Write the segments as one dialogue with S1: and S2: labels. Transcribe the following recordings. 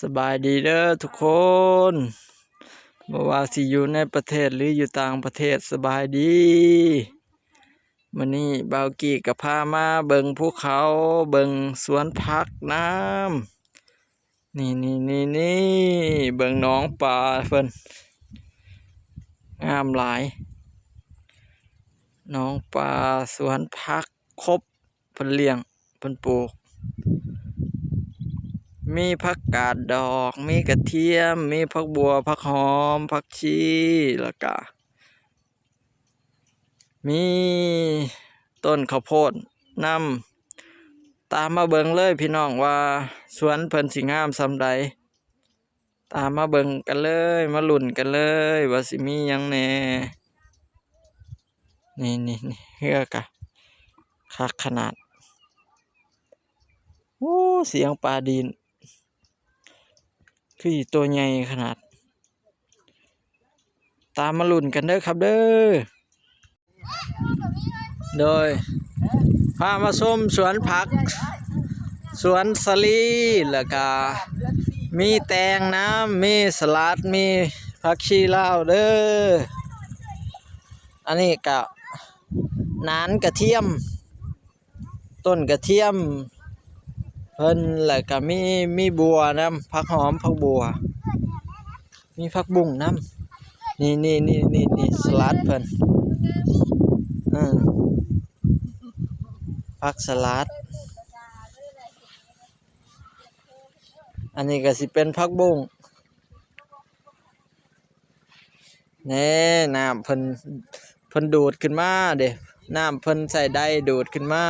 S1: สบายดีเด้อทุกคนบ่ว่าสิอยู่ในประเทศหรืออยู่ต่างประเทศสบายดีมื้อนี้บ่าวกี้ก็พามาเบิงภูเขาเบิงสวนผักน้ำนี่นี่นี่นี่เบิงน้องปลาเพิ่นงามหลาย น้องปลาสวนผักครบเพิ่นเลี้ยงเพิ่นปลูก มีผักกาดดอก มีกระเทียม มีผักบัวผักหอมผักชีแล้วก็มีต้นข้าวโพดนำตามมาเบิงเลยพี่น้องว่าสวนเพิ่นสิงามซำใดตามมาเบิงกันเลย มาลุ้นกันเลย ว่าสิมียังแน่นี่นี่นี่เฮือกะคักขนาดโอ้เสียงปลาดิน คือตัวใหญ่ขนาด ตามมาลุ่นกันเด้อครับเด้อ โดยพามาส้มสวนผัก สวนสลีแล้วก็มีแตงน้ำมีสลัดมีผักชีลาวเด้อ อันนี้ก็นานกระเทียม ต้นกระเทียม พิ่นแล้วก็มีมีบัวน้ำผักหอมผักบัว มีผักบุ้งน้ำนี่นี่นี่นี่นี่สลัดเพิ่นอืมผักสลัด อันนี้ก็สิเป็นผักบุ้งแน่น้ำเพิ่นเพิ่นดูดขึ้นมาเด้น้ำเพิ่นใส่ได้ดูดขึ้นมา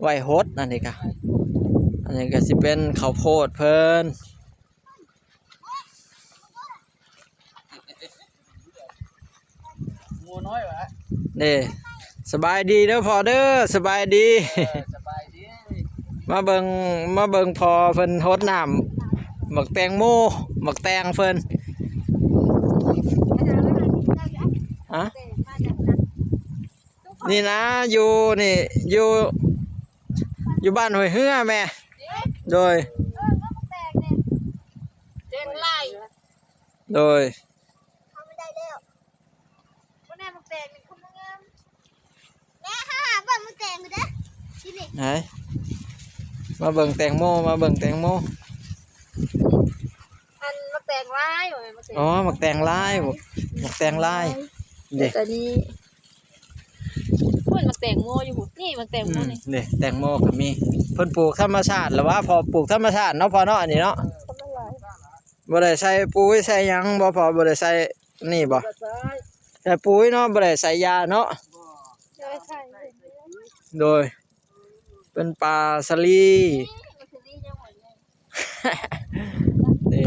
S1: ไว้ฮดอันนี้ก็ อันนี้ก็สิเป็นข้าวโพดเพิ่น
S2: งูน้อยวะ
S1: นี่สบายดีเด้อพอเด้อสบายดี
S2: สบายดี
S1: มาเบิงมาเบิงพอเพิ่นฮดน้ำหมักแตงโมหมักแตงเพิ่นฮะนี่นะอยู่นี่อยู่อยู่บ้านห้วยเฮือแม่ โดย
S3: เดินไล่
S1: โดย
S3: ทำไม่ได้แล้ววันนี้มันแตกเป็นคนงามแม่ค่ะบ้านมันแตกไปเด้อที่นี่
S1: ไหน มาเบิ่งแตงโม มาเบิ่งแตงโม
S3: อันมันแตกร้ายเหรอมันแตก
S1: อ๋อหมักแตงลายมักหมักแตงลายเด็ก
S3: แต่นี้ แตงโมอยู่หุ่นี่มันแตงโมนี่
S1: นี่แตงโมก็มีเพิ่นปลูกธรรมชาติแล้วว่าพอปลูกธรรมชาติเนาะพอเนาะอันนี้เนาะ
S3: ทำอะไร
S1: บ่ได้ใส่ปุ๋ยใส่หยังบ่พอบ่ได้ใส่นี่บ่
S2: กระซ้าย
S1: ใส่ปุ๋ยเนาะบ่ได้ใส่ยาเนาะ
S3: ใช่ใช่
S1: โดย เป็นปลาสลี
S3: มันคือนี่ยังหมดเลย
S1: นี่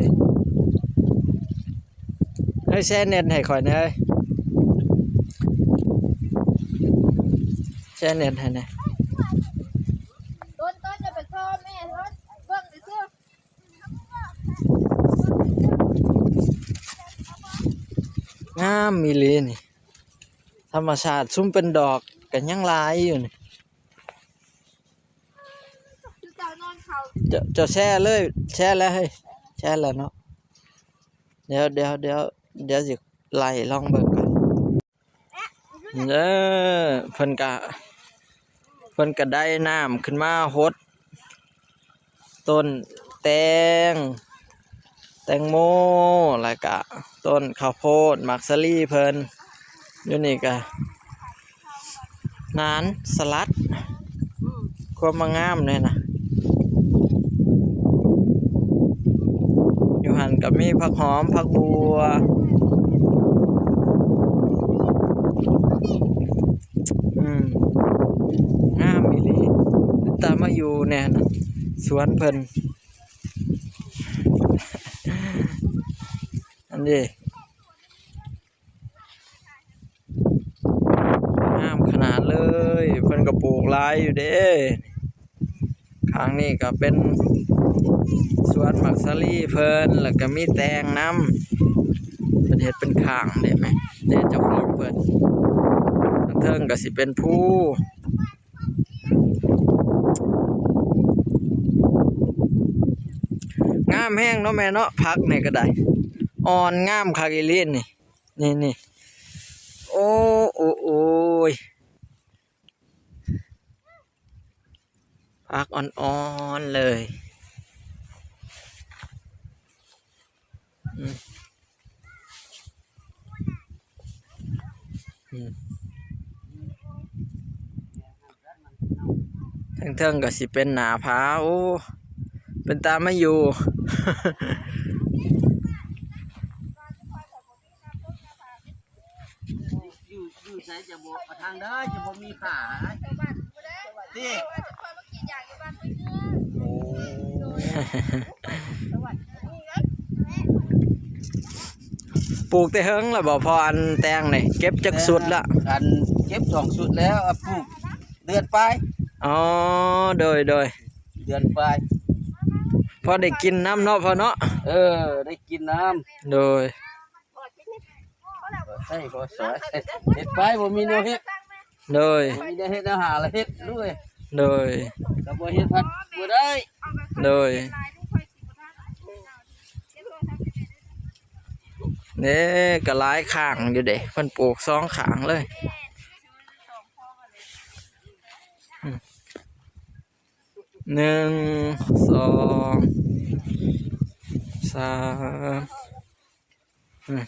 S1: ให้แช่เน็ตให้ข่อยหน่อย ช่เน็ตให้หน่ย
S3: ต้นต้นจะไปชอแม่ต้นเบิ่งไปเสื้องา
S1: มมีหลีนี่ ธรรมชาติซุ่มเป็นดอกก็ยังหลายอยู่นี่
S3: คือเจ้านอนเขา
S1: จะจะแช่เลยแช่แล้วเฮ้ยแช่แล้วเนาะเดี๋ยวเดี๋ยวเดี๋ยวเดี๋ยวสิไล่ลองเบิ่งกันเด้อเพิ่นกะ เพิ่นก็ได้น้ำขึ้นมาหดต้นแตง แตงโมแล้วก็ต้นข้าวโพดมักสลีเพิ่นอยู่นี่ก็นานสลัดความมางามเลยนะอยู่หันกับมีผักหอมผักบัวอืม งามอีหลีตามาอยู่แน่นะสวนเพิ่นอันนี้งามขนาดเลย เพิ่นก็ปลูกลายอยู่เด้ข้างนี้ก็เป็นสวนมักสลีเพิ่นแล้วก็มีแตงน้ำเป็นเห็ดเป็นข้างได้ไหมเด้เจ้าของเพิ่นเทิงก็สิเป็นผู้ามแห้งเนาะแม่เนาะพักเนี่ยก็ได้อ่อนงามคากิลินนี่นี่นี่โอ้โอ้โอ้ยพักอ่อนๆเลยอืมอืมเทิงๆก็สิเป็นหนาผาโอ้ เป็นตาไม่อยู่
S2: อยู่อยู่ใช้จะบ่เอาทางเด้อจะบ่มีขานี่
S1: ปลูกแต่เฮิงแล้วบ่พออันแตงนี่เก็บจักสุดละ
S2: อันเก็บสองสุดแล้วเอาปลูกเดือนไปลาย
S1: อ๋อโดยโดย
S2: เดือนไปลาย
S1: พอได้กินน้ำเนาะพอเนาะ
S2: เออ ได้กินน้
S1: โดยำ
S2: ใช่บ่สวยเฮ็ดไปบ่มีแนวเฮ็ด
S1: โดย
S2: บ่มีแนวเฮ็ดแนวหาละเฮ็ดด้วย
S1: โดย
S2: ก็บ่เฮ็ดพัดบ่ได้
S1: โดยนี่ก็หลายข้างอยู่เด้เพิ่นปลูกสองข้างเลยอืม หนึ่งสองสามอืม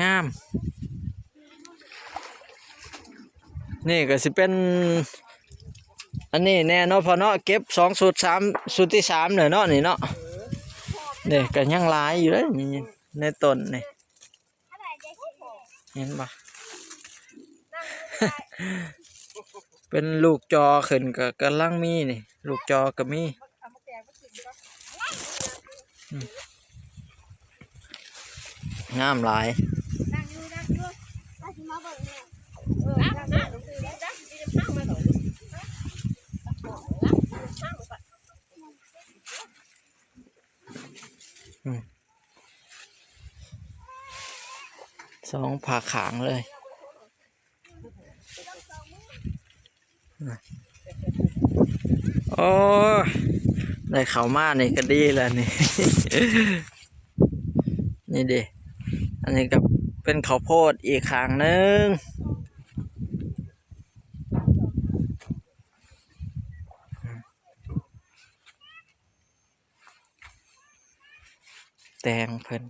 S1: งาม นี่ก็สิเป็น อันนี้แน่เนาะพอเนาะเก็บสองสูตรสามสูตรที่สามเนอะเนาะนี่เนาะนี่ก็ยังหลายอยู่เลยนี่ในต้นนี่เห็นปะ เป็นลูกจอขึ้นก็กำลังมีนี่ ลูกจอก็มีงามหลาย
S3: นั่งองผ่าแม่
S1: สองผ่าขางเลย โอ้ได้เขามานี่ก็ดีแล้วนี่ นี่ดิอันนี้ก็เป็นข้าวโพดอีกขางหนึ่งแตงเพิ่น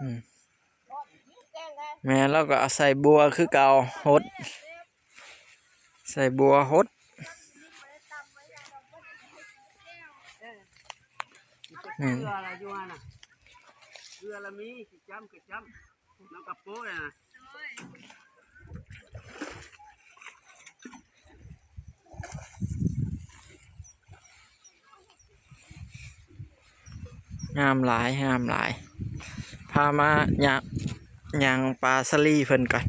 S1: อืม แม่เราก็เอาใส่บัวคือเก่าหด ใส่บัวหดอืม
S2: เกลืออะไรอยู่หั่นน่ะเกลือละมีสิจ้ำก็จ้ำน้ำกระโป้น่ะ
S1: งามหลายงามหลาย พามาหยาง ยางปลาสลีเพิ่นก่อน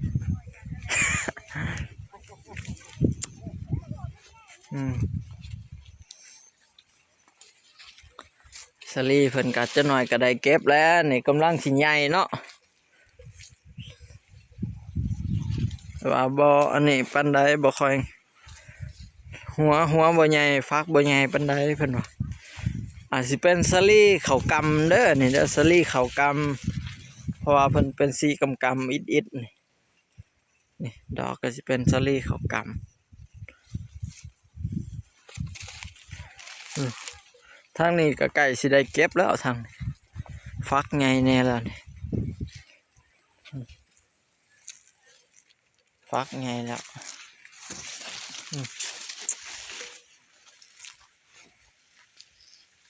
S1: สลีเพิ่นกัดจะหน่อยก็ได้เก็บแล้วนี่กำลังสิใหญ่เนาะว่าบ่อันนี้ปันใดบ่คอย หัวหัวบ่ใหญ่ฟักบ่ใหญ่ปันใดเพิ่นว่าอาจสิเป็นสลีเขากำเด้อนี่เด้อสลีเขากำ เพราะว่าเพิ่นเป็นสีกำกำอิดอิดนี่นี่ดอกก็สิเป็นสลีขาวกำทางนี้ก็ใกล้สิได้เก็บแล้วทางฟักไงแน่แล้วนี่ฟักไงแล้ว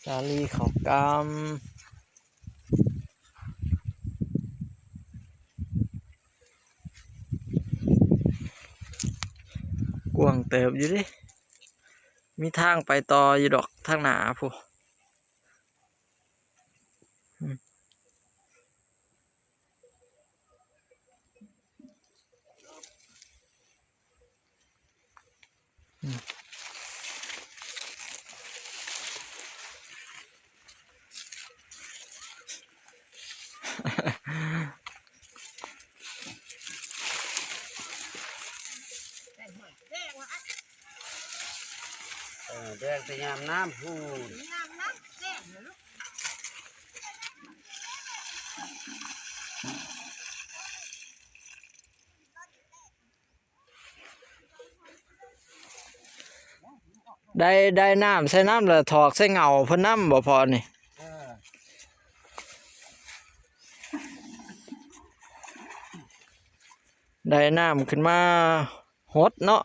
S1: สาลีขาวกำ วงเติบอยู่ดิ มีทางไปต่ออยู่ดอกทางหนาผู้
S2: ดงแต่ยามน้ำพูน
S3: น้ำน้ำแดงเหรอลูก
S1: ได้ได้น้ำใส่น้ำแล้วถอกใส่เงาเพิ่นน้ำบ่พอนี่
S2: เออ
S1: ได้น้ำขึ้นมาหดเนาะ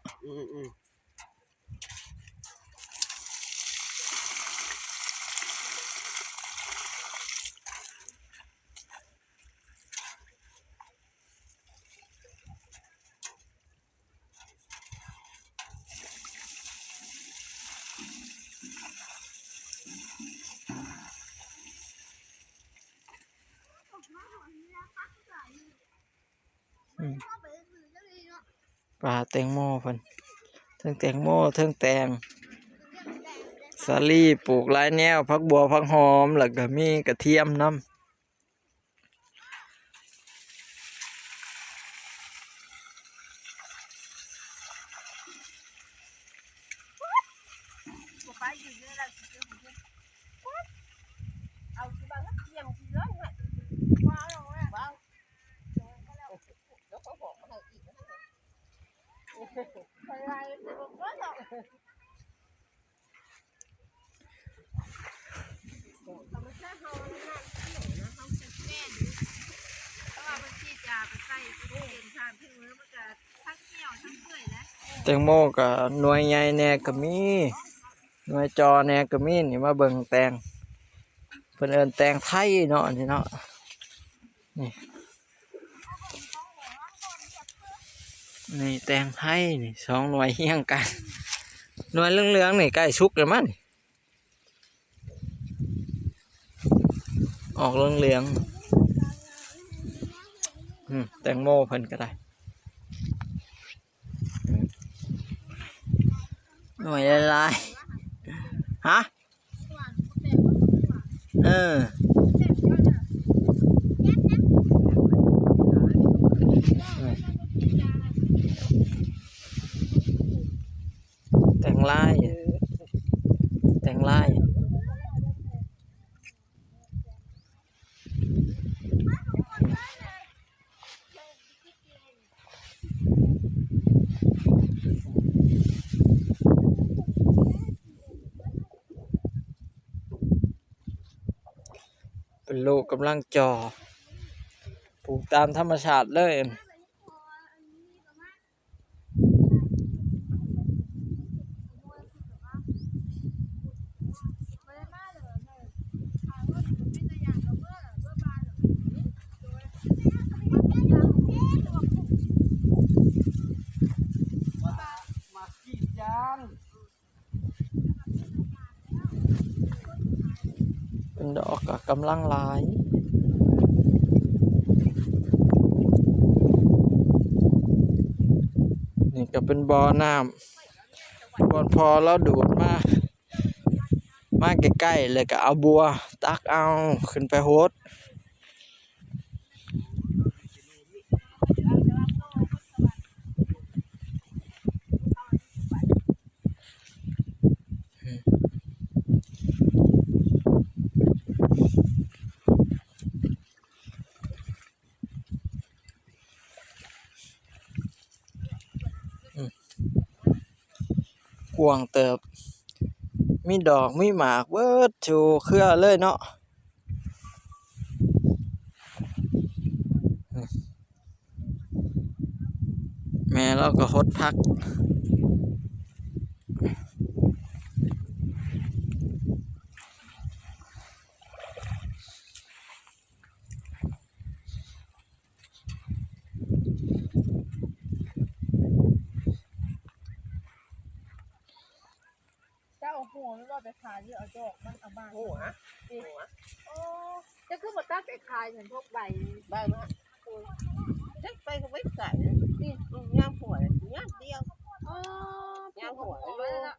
S3: ปซื้อเจ้าดีเนาะ
S1: ปลาแตงโมเพิ่นเทิงแตงโมเทิงแตง
S3: เรื่องแดงเลย
S1: สาลี่ปลูกหลายแนวผักบัวผักหอมแล้วก็มีกระเทียมน้
S3: ไปอยู่เยอะแล้วสิเจ้าของเอาที่บ้านแล้วเตรียมที่ร้อนไว้ว้าวลงแล้วว้าวแล้วเขาบอกมาให้อีกนะ ไปไรจะบอกว่าหรอกธรรมชาติเขาเนี่ยนะเขาจะแก้ดูเพราะว่าบางทีจะไปใส่ตู้เย็นทานพึ่งมือมันจะทั้งเหี่ยวทั้งเปื่อยแล้วำ
S1: แตงโมก็หน่วยใหญ่แน่ก็มีหน่วยจอแน่ก็มีนี่มาเบิ่งแตงเพิ่นเอิ้นแตงไทยเนาะนี่เนาะนี่ นี่แตงไทยนี่สองหน่วยเฮียงกัน หน่วยเหลืองๆนี่ใกล้สุกแล้วมั้งออกเหลืองๆอืมแตงโมเพิ่นก็ได้ หน่วยลายฮะ เออ งลายแต่งลายเป็นลูกกำลังจอปลูกตามธรรมชาติเลย
S2: มาขีดยาง
S1: เป็น ดอกก็กำลังหลายนี่ก็เป็นบ่อน้ำบอนพอเราดูดมามาใกล้ๆเลยก็เอาบัว ตักเอาขึ้นไปโฮด กวงเติบ มีดอกมีหมากเบิดชูเครือเลยเนาะแม่เราก็หดพัก
S4: เจ้าเอาหัว ไม่ว่าไปขายหรือเอาดอกมันเอาบ้าง
S2: หัว
S4: โอ้จะขึ้นมาตั้งไปขายเหมือนพวกใบ
S2: บ้านนะเด็กไปก็ไม่ใส่นี่ย่างหัวย่างเดียว
S4: อ๋อย่าง
S2: หัว
S4: ไว้แล้วเนาะ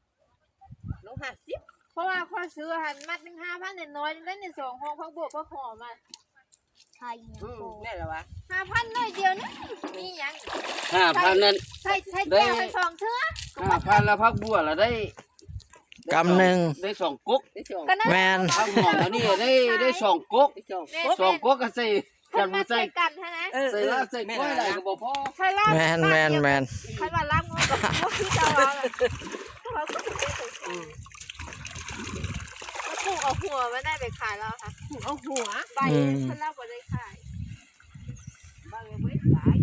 S2: ลงห้าสิบ
S4: เพราะว่าข้อซื้อหันมัดหนึ่งห้าพันเนี่ยน้อยได้ในสองห้องพักบวกพักหอมา
S3: ใครเนี่ย
S2: อืมนี่แหละวะ
S4: ห้าพันเลยเดียวนะมีหยัง
S2: ห้าพันนั้น
S4: ใช่ใช่แก้วไปสองเทื่อ
S2: ห้าพันแล้วพักบัวเราได้
S1: กำหนึ่ง
S2: ได้สองกุ๊ก
S3: ได้สอง
S4: ก็นั่น
S1: แมน
S2: ข้าวหอมแล้วนี่ได้ได้สองกุ๊ก
S3: ได้สอง
S4: แม่
S2: สองกุ๊กก็ใส่
S4: เพิ่
S2: กันน
S4: มา
S2: มา
S4: ใส่
S2: ใส่
S4: กันใช่ไหม
S3: เออ
S2: ใส่ลาบใส่กล้วยอะไรก็บ่พอ
S4: ใช่ล่ะ
S1: แมนแมนแมน
S4: ใครว่าล่างงกับพวกที่จะเอาอะเขาก็จะไปใส่ถุงแล้วปลูกเอาหัวไม่ได้ไปขายแล้วค่ะ
S3: เอาหัว
S4: ใบฉันเล่าก็ได้ขาย
S3: บางไว้ขาย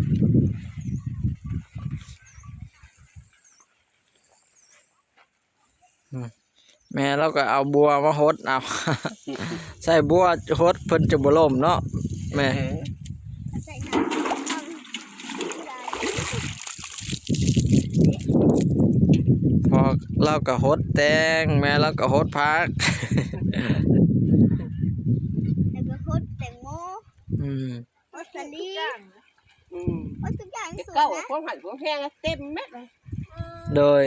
S1: แม่เราก็เอาบัวมาหดเอา ใส่บัวหดเพิ่นจะบ่ล่มเนาะแม่
S4: ใส่น้ำ
S1: พอเราก็หดแตงแม่เราก็หดพัก
S4: แล้วก็คดแตงโม
S1: อืม
S4: คดสลี
S3: อืม
S4: คดทุกอย่าง
S3: เด็ก
S4: สุด
S3: เก้า
S4: นะ
S3: ของหันของแห้งเต็มเม็ดเลย
S1: โดย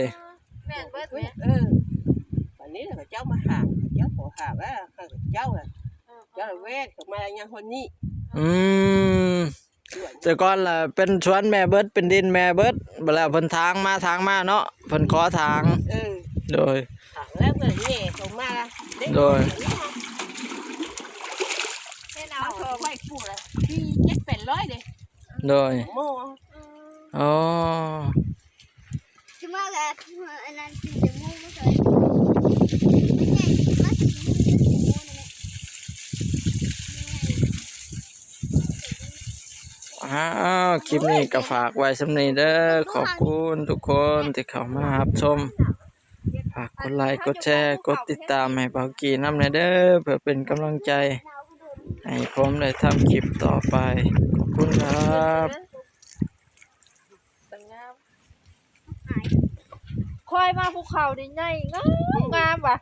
S4: แม่นเบิด
S3: เว้
S4: แม่
S3: ยเออวันนี้เขาเจ้ามาหาเจ้าขอหาว่าเจ้าอะเจ้าเวทของมายังคนนี้
S1: อืมแต่ก่อนล่ะเป็นสวนแม่เบิดเป็นดินแม่เบิดบัดแล้วเพิ่นทางมาทางมาเนาะเพิ่นขอทาง
S3: เออ
S1: โดย
S3: ถามแล้วก็แง่ของมา
S1: โดย
S4: แม่
S3: เอา
S4: เอา
S3: โทรไว้พูดเลยที่เจ็ดเป็นร้อยเลย
S1: โดย
S3: โม่
S1: อ๋อ
S4: คื อันนั้นคือจะมูไม่เคยไม่ไงมาถึงมูจะมูนั่นแหละ
S1: อ้าวคลิปนี้ก็ฝากไว้สำนี้เด้อขอบคุณทุกคนที่เข้ามารับชมฝากกดไลค์กดแชร์กดติดตามให้เบากีน้ำในเด้อเพื่อเป็นกำลังใจ ให้ผมได้ทำคลิปต่อไป ขอบคุณครับ
S4: ความคอยมาภูเขาดิใหญ่งามงามว่ะ